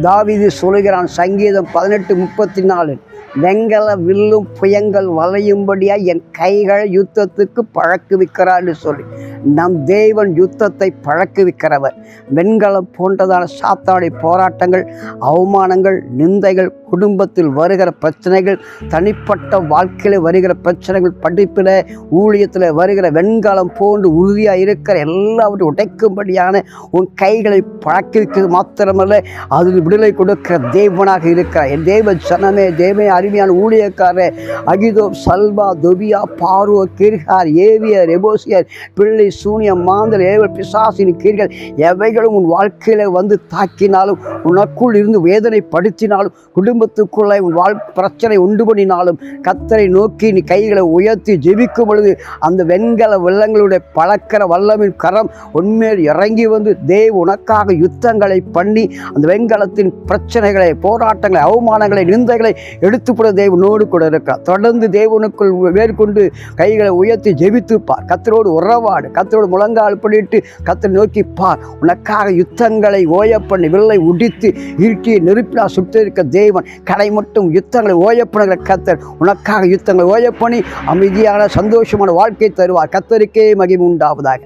தாவிது சொல்கிறான் சங்கீதம் பதினெட்டு முப்பத்தி நாலு வெங்கல வில்லும் புயங்கள் வளையும்படியாக என் கைகள் யுத்தத்துக்கு பழக்குவிக்கிறான்னு சொல்லி நம் தேவன் யுத்தத்தை பழக்குவிக்கிறவர். வெண்கலம் போன்றதான சாத்தாடை போராட்டங்கள் அவமானங்கள் நிந்தைகள் குடும்பத்தில் வருகிற பிரச்சனைகள் தனிப்பட்ட வாழ்க்கையில் வருகிற பிரச்சனைகள் படிப்பில் ஊழியத்தில் வருகிற வெண்கலம் போன்று உறுதியாக இருக்கிற எல்லாவற்றையும் உடைக்கும்படியான உன் கைகளை பழக்கிவிக்கிறது மாத்திரமல்ல அதில் விடுதலை கொடுக்கிற தேவனாக இருக்கிறார். என் தேவ சனமே தேவ அருமையான ஊழியக்காரர் அகிதோ சல்வா தொபியா பார்வோ கிர்கார் ஏவியர் எபோசியர் பிள்ளை சூனியம் மாந்தர் ஏவல் பிசாசின் கீர்கள் எவைகளும் உன் வாழ்க்கையில் வந்து தாக்கினாலும் உனக்குள் இருந்து வேதனைப்படுத்தினாலும் குடும்பத்துக்குள்ளே உன் வாழ் பிரச்சனை உண்டு பண்ணினாலும் கத்தரை நோக்கி நீ கைகளை உயர்த்தி ஜெபிக்கும் பொழுது அந்த வெண்கல வெள்ளங்களுடைய பழக்கிற வல்லமின் கரம் உண்மையில் இறங்கி வந்து தேவ் உனக்காக யுத்தங்களை பண்ணி அந்த குடும்பத்தின் பிரச்சனைகளை போராட்டங்களை அவமானங்களை நிந்தைகளை எடுத்துப்பட தேவனோடு கூட இருக்கிறார் தொடர்ந்து தேவனுக்குள் மேற்கொண்டு கைகளை உயர்த்தி ஜெபித்துப்பார். கத்தரோடு உறவாடு கத்தரோடு முழங்கால் பண்ணிட்டு கத்தரை நோக்கிப்பார் உனக்காக யுத்தங்களை ஓய பண்ணி வில்லை உடித்து இருக்கியை நெருப்பினா சுட்டிருக்க தேவன் கடை மட்டும் யுத்தங்களை ஓய பண்ணுகிற கத்தர் உனக்காக யுத்தங்களை ஓய பண்ணி அமைதியான சந்தோஷமான வாழ்க்கை தருவார். கத்தருக்கே மகிமை உண்டாவதாக.